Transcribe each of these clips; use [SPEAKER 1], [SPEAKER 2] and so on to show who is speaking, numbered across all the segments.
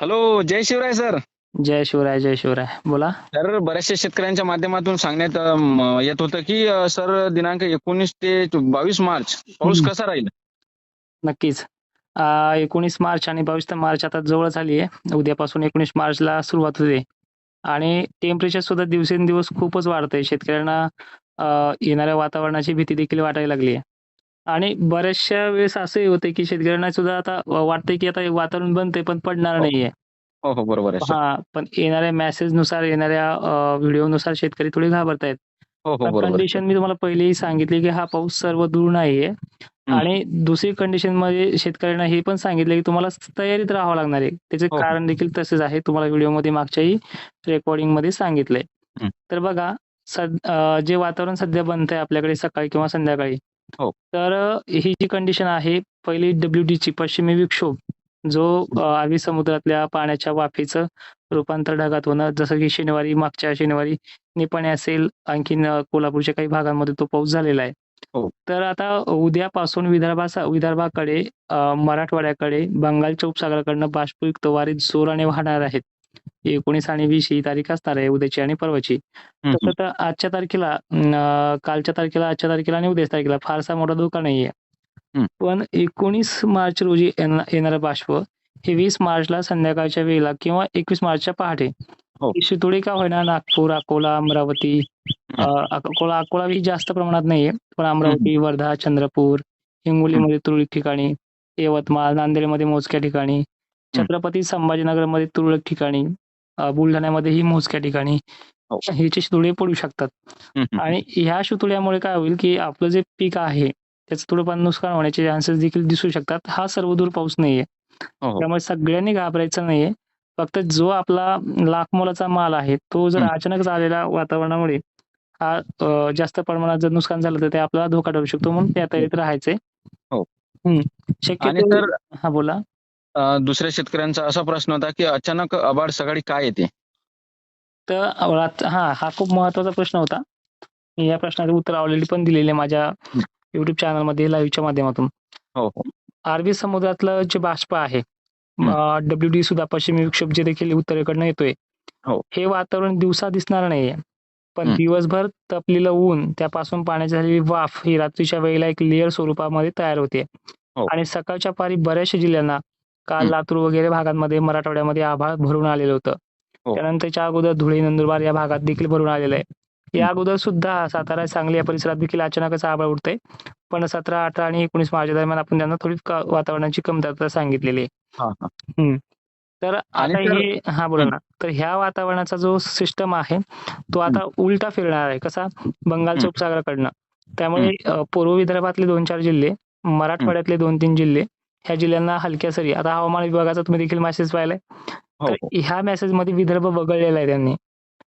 [SPEAKER 1] Hello जय Shivray sir
[SPEAKER 2] जय शिवराय जय शिवराय. बोला.
[SPEAKER 1] तर बऱ्याचशा शेतकऱ्यांच्या माध्यमातून सांगण्यात येत होतं की अ, सर दिनांक एकोणीस ते बावीस मार्च. पाऊस
[SPEAKER 2] हम्म.
[SPEAKER 1] कसा राहील?
[SPEAKER 2] नक्कीच. एकोणीस मार्च आणि बावीस मार्च आता जवळ झाली आहे. उद्यापासून एकोणीस मार्चला सुरुवात होते. आणि टेम्परेचर सुद्धा दिवसेंदिवस खूपच वाढतंय. शेतकऱ्यांना अ, येणाऱ्या वातावरणाची भीती देखील वाटायला लागली आहे. आणि बऱ्याचशा वेळेस असंही होते की शेतकऱ्यांना सुद्धा आता वाटतंय की आता हे वातावरण बनतंय पण पडणार
[SPEAKER 1] हो.
[SPEAKER 2] नाहीये
[SPEAKER 1] हो हो बरोबर आहे सर
[SPEAKER 2] हा पण येणाऱ्या मेसेजनुसार येणाऱ्या व्हिडिओ नुसार शेतकरी थोडे घाबरतायत
[SPEAKER 1] हो हो बरोबर आहे.
[SPEAKER 2] कंडिशन मी तुम्हाला पहिलेही सांगितली की हा पाऊस सर्व दूर नाहीये आणि दुसरी कंडिशनमध्ये शेतकऱ्यांना हे पण सांगितलं की तुम्हाला तयारीत राहावं लागणार आहे त्याचे
[SPEAKER 1] हो.
[SPEAKER 2] कारण देखील तसेच आहे तुम्हाला व्हिडिओमध्ये मागच्याही रेकॉर्डिंगमध्ये सांगितलंय
[SPEAKER 1] हं.
[SPEAKER 2] तर बघा सद अं, जे वातावरण सध्या बनतंय आपल्याकडे सकाळी किंवा संध्याकाळी
[SPEAKER 1] हो.
[SPEAKER 2] तर अं, ही जी कंडिशन आहे पहिली डब्ल्यू ची पश्चिमी विक्षोभ जो अं, अरबी समुद्रातल्या पाण्याच्या वाफेचं रूपांतर ढगात होणं जसं की शनिवारी मागच्या शनिवारी निपाणी असेल आणखीन अं, कोल्हापूरच्या काही भागांमध्ये तो पाऊस झालेला आहे
[SPEAKER 1] हो.
[SPEAKER 2] तर आता उद्यापासून विदर्भा विदर्भाकडे अं, मराठवाड्याकडे बंगालच्या उपसागराकडनं बाष्पयुक्त वारे जोराने वाहणार आहेत एकोणीस आणि वीस ही तारीख असणार आहे उद्याची आणि परवाची. तसं तर आजच्या तारखेला कालच्या तारखेला आजच्या तारखेला आणि उद्याच्या तारखेला फारसा मोठा धोका नाहीये. पण एकोणीस मार्च रोजी येणा- येणारं बाष्प हे वीस मार्चला संध्याकाळच्या वेळेला किंवा एकवीस मार्चच्या पहाटे.
[SPEAKER 1] हो.
[SPEAKER 2] शितोडी का होईना नागपूर अकोला अमरावती अकोला अकोला ही जास्त प्रमाणात नाहीये. पण अमरावती वर्धा चंद्रपूर हिंगोलीमध्ये तुरळक ठिकाणी यवतमाळ नांदेडमध्ये मोजक्या ठिकाणी छत्रपती संभाजीनगरमध्ये तुरळक ठिकाणी बुलढाण्यामध्येही मोजक्या ठिकाणी
[SPEAKER 1] हो.
[SPEAKER 2] ह्याचे शितोडे पडू शकतात. आणि ह्या शितोड्यामुळे काय होईल की आपलं जे पीक आहे त्याचं थोडंफार नुकसान होण्याचे चान्सेस देखील दिसू शकतात हा सर्वदूर पाऊस नाहीये
[SPEAKER 1] हो, हो.
[SPEAKER 2] त्यामुळे सगळ्यांनी घाबरायचं नाहीये फक्त जो आपला लाख मोलाचा माल आहे तो जर. अचानक झालेल्या वातावरणामुळे हा जास्त प्रमाणात जर नुकसान झालं तर ते आपल्याला धोका ठरू शकतो म्हणून त्या तयारीत राहायचंय
[SPEAKER 1] हो. सर
[SPEAKER 2] हा बोला
[SPEAKER 1] दुसऱ्या शेतकऱ्यांचा असा प्रश्न होता की अचानक आबाड सकाळी काय येते?
[SPEAKER 2] तर हा हा खूप महत्त्वाचा प्रश्न होता. मी या प्रश्नाचं उत्तर आवलेली पण दिलेली माझ्या युट्यूब चॅनलमध्ये लाईव्हच्या माध्यमातून.
[SPEAKER 1] हो हो.
[SPEAKER 2] अरबी समुद्रातलं जे बाष्प आहे डब्ल्यू डी सुद्धा पश्चिमी विक्षोभ जे देखील उत्तरेकडनं येतोय
[SPEAKER 1] हो.
[SPEAKER 2] हे वातावरण दिवसा दिसणार नाहीये. पण. दिवसभर तपलेलं ऊन त्यापासून पाण्याची झालेली वाफ ही रात्रीच्या वेळेला एक लेअर स्वरूपामध्ये तयार होते.
[SPEAKER 1] हो.
[SPEAKER 2] आणि सकाळच्या पारी बऱ्याचशा जिल्ह्यांना काल. लातूर वगैरे भागांमध्ये मराठवाड्यामध्ये आभाळ भरून आलेलं होतं.
[SPEAKER 1] हो.
[SPEAKER 2] त्यानंतरच्या अगोदर धुळे नंदुरबार या भागात देखील भरून आलेलं आहे. या अगोदर सुद्धा सातारा सांगली या परिसरात देखील अचानकच आभाळ उठतंय पण सतरा अठरा आणि एकोणीस मार्च दरम्यान आपण त्यांना थोडी वातावरणाची कमतरता सांगितलेली आहे. तर आता हे हा बोला ना. तर ह्या वातावरणाचा जो सिस्टम आहे तो आता उलटा फिरणार आहे. कसा? बंगालच्या. उपसागराकडनं. त्यामुळे पूर्व विदर्भातले दोन चार जिल्हे मराठवाड्यातले दोन तीन जिल्हे ह्या जिल्ह्यांना हलक्या सरी. आता हवामान विभागाचा तुम्ही देखील मेसेज पाहिलाय.
[SPEAKER 1] हो हो.
[SPEAKER 2] ह्या मेसेजमध्ये विदर्भ वगळलेला आहे त्यांनी.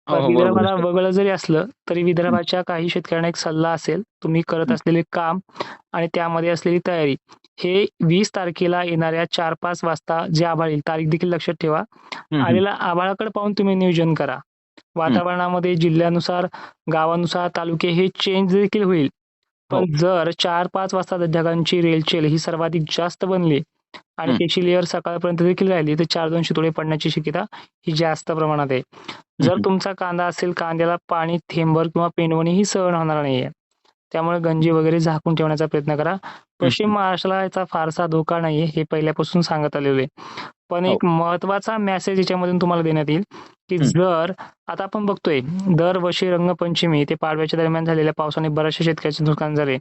[SPEAKER 1] हो,
[SPEAKER 2] विदर्भाला. वगळलं जरी असलं तरी विदर्भाच्या काही शेतकऱ्यांना एक सल्ला असेल. तुम्ही करत. असलेले काम आणि त्यामध्ये असलेली तयारी. हे वीस तारखेला येणाऱ्या चार पाच वाजता जे आभाळ येईल तारीख देखील लक्षात ठेवा. आलेल्या आभाळाकडे पाहून तुम्ही नियोजन करा. वातावरणामध्ये जिल्ह्यानुसार गावानुसार तालुके हे चेंज देखील होईल. पण
[SPEAKER 1] हो.
[SPEAKER 2] जर चार पाच वाजता ढगांची रेलचेल ही सर्वाधिक जास्त बनली आणि. त्याची लेअर सकाळपर्यंत देखील राहिली तर चार दोन शितोडे पडण्याची शक्यता ही जास्त प्रमाणात आहे जर. तुमचा कांदा असेल कांद्याला पाणी थेंबर किंवा पेंडवणी ही सहन होणार नाहीये त्यामुळे गंजी वगैरे झाकून ठेवण्याचा प्रयत्न करा पश्चिम महाराष्ट्राला याचा फारसा धोका नाहीये हे पहिल्यापासून सांगत आलेलो आहे पण
[SPEAKER 1] हो.
[SPEAKER 2] एक महत्त्वाचा मेसेज याच्यामधून तुम्हाला देण्यात येईल की. जर आता आपण बघतोय दरवर्षी रंगपंचमी ते पाडव्याच्या दरम्यान झालेल्या पावसाने बऱ्याचशा शेतकऱ्याचे नुकसान झाले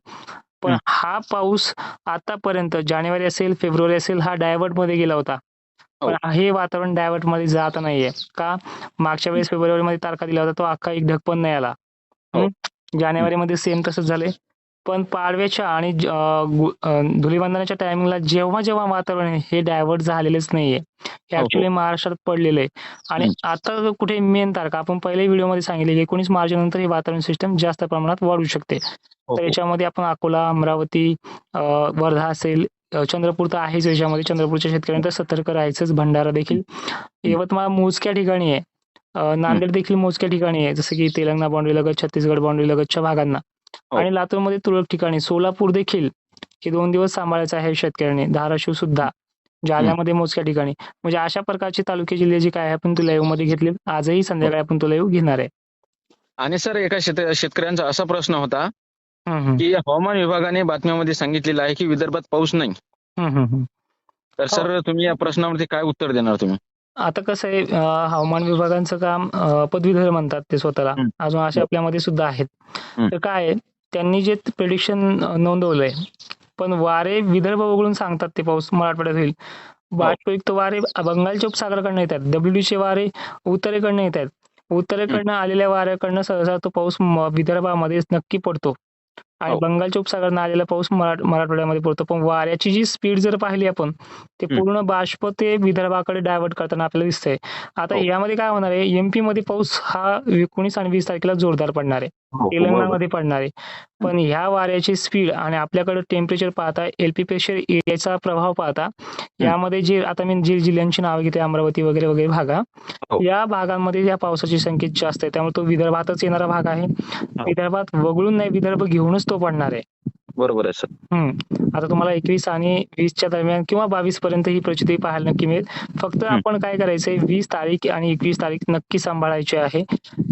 [SPEAKER 2] पण. हा पाऊस आतापर्यंत जानेवारी असेल फेब्रुवारी असेल हा डायव्हर्टमध्ये गेला होता पण
[SPEAKER 1] हो.
[SPEAKER 2] हे वातावरण डायव्हर्टमध्ये जात नाहीये का मागच्या वेळेस फेब्रुवारी मध्ये तारखा दिला होता तो अख्खा एक ढग पण नाही आला
[SPEAKER 1] हो.
[SPEAKER 2] जानेवारी मध्ये सेम तसंच झालंय पण पाडव्याच्या आणि धुलीवंदनाच्या टायमिंगला जेव्हा जेव्हा वातावरण आहे, हे डायव्हर्ट झालेलेच नाहीये. हे
[SPEAKER 1] हो,
[SPEAKER 2] ऍक्च्युली महाराष्ट्रात पडलेलं आहे आणि. आता कुठे मेन तारखा आपण पहिल्या व्हिडिओमध्ये सांगितले की एकोणीस मार्च नंतर हे वातावरण सिस्टम जास्त प्रमाणात वाढू शकते.
[SPEAKER 1] हो,
[SPEAKER 2] तर
[SPEAKER 1] हो.
[SPEAKER 2] याच्यामध्ये आपण अकोला अमरावती वर्धा असेल चंद्रपूर तर आहेच याच्यामध्ये. चंद्रपूरच्या शेतकऱ्यांना तर सतर्क राहायचंच भंडारा देखील. यवतमाळ मोजक्या ठिकाणी आहे. नांदेड देखील मोजक्या ठिकाणी आहे. जसं की तेलंगणा बाउंड्री लगत छत्तीसगड बाउंड्री लगतच्या भागांना.
[SPEAKER 1] हो.
[SPEAKER 2] आणि लातूरमध्ये तुरळक ठिकाणी सोलापूर देखील हे दोन दिवस सांभाळायचं आहे शेतकऱ्यांनी धाराशिव सुद्धा जालन्यामध्ये मोजक्या ठिकाणी. म्हणजे अशा प्रकारचे तालुके जिल्हे जे काय आपण तुला मध्ये घेतले आजही संध्याकाळी आपण तुला घेणार आहे.
[SPEAKER 1] आणि सर एका शेत शेतकऱ्यांचा असा प्रश्न होता की हवामान विभागाने बातम्यामध्ये सांगितलेलं आहे की विदर्भात पाऊस नाही.
[SPEAKER 2] हम्म, हम्म, हम्म.
[SPEAKER 1] तर सर तुम्ही या प्रश्नावरती काय उत्तर देणार तुम्ही?
[SPEAKER 2] आता कसं आहे हवामान विभागाचं काम पदवीधर म्हणतात ते स्वतःला. अजून असे आपल्यामध्ये सुद्धा आहेत. तर काय आहे, त्यांनी जे प्रिडिक्शन नोंदवलंय पण वारे विदर्भ वगळून सांगतात ते पाऊस मराठवाड्यात होईल. बाष्पयुक्त वारे बंगालच्या उपसागराकडनं येतात. डब्ल्यू चे वारे उत्तरेकडनं येत आहेत उत्तरेकडनं आलेल्या वाऱ्याकडनं सहसा तो पाऊस विदर्भामध्ये नक्की पडतो. आणि
[SPEAKER 1] हो.
[SPEAKER 2] बंगालच्या उपसागरानं आलेला पाऊस मराठ मराठवाड्यामध्ये पडतो. पण वाऱ्याची जी स्पीड जर पाहिली आपण ते. पूर्ण बाष्प ते विदर्भाकडे डायव्हर्ट करताना आपल्याला दिसतंय. आता
[SPEAKER 1] हो.
[SPEAKER 2] यामध्ये काय होणार आहे? एमपी मध्ये पाऊस हा एकोणीस आणि वीस तारखेला जोरदार पडणार आहे. तेलंगणामध्ये पडणार. आहे पण ह्या वाऱ्याची स्पीड आणि आपल्याकडे टेम्परेचर पाहता एलपी प्रेशर एरियाचा प्रभाव पाहता यामध्ये जे आता मी जे जिल्ह्यांची नावे घेते अमरावती वगैरे वगैरे भागा
[SPEAKER 1] हो.
[SPEAKER 2] या भागांमध्ये या पावसाची संख्या जास्त आहे. त्यामुळे तो विदर्भातच येणारा भाग आहे. विदर्भात वगळून नाही विदर्भ घेऊनच तो पडणार आहे.
[SPEAKER 1] बरोबर आहे सर.
[SPEAKER 2] आता तुम्हाला एकवीस आणि वीसच्या दरम्यान किंवा बावीस पर्यंत ही प्रचिती पाहायला नक्की मिळेल. फक्त आपण काय करायचंय वीस तारीख आणि एकवीस तारीख नक्की सांभाळायची आहे.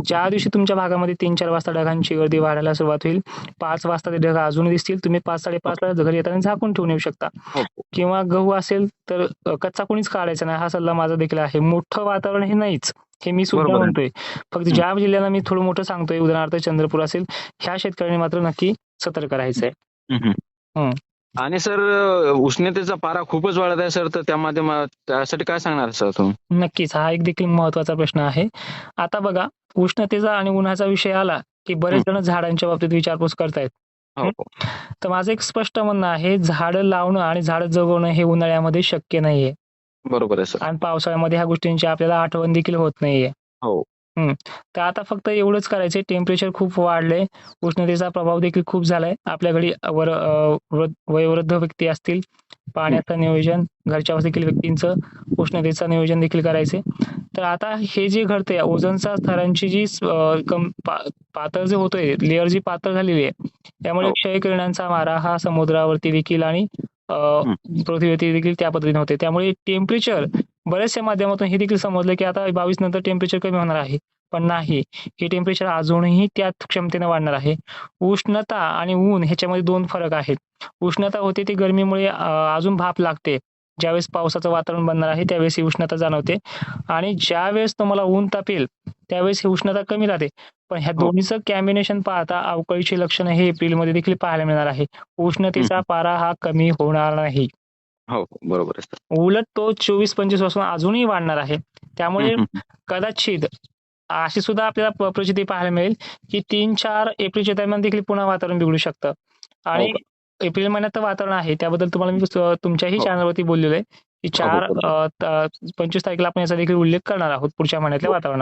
[SPEAKER 2] ज्या दिवशी तुमच्या भागामध्ये तीन चार वाजता ढगांची गर्दी वाढायला सुरुवात होईल पाच वाजता ते ढग अजून दिसतील. तुम्ही पाच साडेपाचला घरी येताना झाकून ठेवून येऊ शकता.
[SPEAKER 1] हो.
[SPEAKER 2] किंवा गहू असेल तर कच्चा कोणीच काढायचा नाही. हा सल्ला माझा देखील आहे. मोठं वातावरण हे नाहीच. हे मी सुद्धा. म्हणतोय. फक्त ज्या जिल्ह्याला मी थोडं मोठं सांगतोय. उदाहरणार्थ चंद्रपूर असेल ह्या शेतकऱ्यांनी मात्र नक्की सतर्क राहायचंय.
[SPEAKER 1] हम्म.
[SPEAKER 2] हम्म.
[SPEAKER 1] आणि सर उष्णतेचा पारा खूपच वाढत आहे सर. तर त्या माध्यमात त्यासाठी काय सांगणार सर तुम्ही?
[SPEAKER 2] नक्कीच. हा एक देखील महत्त्वाचा प्रश्न आहे. आता बघा उष्णतेचा आणि उन्हाचा विषय आला की बरेच जण झाडांच्या बाबतीत विचारपूस करतायत.
[SPEAKER 1] हो.
[SPEAKER 2] तर माझं एक स्पष्ट म्हणणं आहे झाडं लावणं आणि झाडं जगवणं हे उन्हाळ्यामध्ये शक्य नाहीये.
[SPEAKER 1] बरोबर आहे सर.
[SPEAKER 2] आणि पावसाळ्यामध्ये ह्या गोष्टींची आपल्याला आठवण देखील होत नाहीये.
[SPEAKER 1] हो.
[SPEAKER 2] तर आता फक्त एवढंच करायचंय. टेम्परेचर खूप वाढलंय. उष्णतेचा प्रभाव देखील खूप झालाय. आपल्याकडे वर वयोवृद्ध व्यक्ती असतील पाण्याचं नियोजन घरच्या देखील व्यक्तींचं उष्णतेचं नियोजन देखील करायचे तर आता हे जे घडतंय ओझोनच्या थरांची जी कम पातळ जे होतोय लेअर जी पातळ झालेली आहे त्यामुळे
[SPEAKER 1] हो.
[SPEAKER 2] क्षयकिरणांचा मारा हा समुद्रावरती देखील आणि पृथ्वीवरती देखील त्या पद्धतीने होते त्यामुळे टेम्परेचर बऱ्याचशा माध्यमातून हे देखील समजलं की आता बावीस नंतर टेम्परेचर कमी होणार आहे. पण नाही हे टेम्परेचर अजूनही त्याच क्षमतेने वाढणार आहे. उष्णता आणि ऊन ह्याच्यामध्ये दोन फरक आहेत. उष्णता होते ती गरमीमुळे अजून भाप लागते. ज्यावेळेस पावसाचं वातावरण बनणार आहे त्यावेळेस ही उष्णता जाणवते. आणि ज्यावेळेस तुम्हाला ऊन तापेल त्यावेळेस ही उष्णता कमी राहते. पण ह्या
[SPEAKER 1] हो.
[SPEAKER 2] दोन्हीचं कॅम्बिनेशन पाहता अवकाळीची लक्षणं हे एप्रिलमध्ये देखील पाहायला मिळणार आहे. उष्णतेचा पारा हा कमी होणार नाही.
[SPEAKER 1] हो बरोबर आहे सर.
[SPEAKER 2] उलट तो चोवीस पंचवीसपासून अजूनही वाढणार आहे. त्यामुळे. कदाचित अशी सुद्धा आपल्याला प्रचिती पाहायला मिळेल की तीन चार एप्रिलच्या दरम्यान देखील पुन्हा वातावरण बिघडू शकतं. आणि
[SPEAKER 1] हो
[SPEAKER 2] एप्रिल महिन्यात तर वातावरण आहे. त्याबद्दल तुम्हाला मी तुमच्याही
[SPEAKER 1] हो.
[SPEAKER 2] चॅनलवरती बोललेलो आहे की चार
[SPEAKER 1] हो,
[SPEAKER 2] पंचवीस तारखेला आपण याचा देखील उल्लेख करणार आहोत पुढच्या महिन्यातल्या
[SPEAKER 1] हो.
[SPEAKER 2] वातावरणात.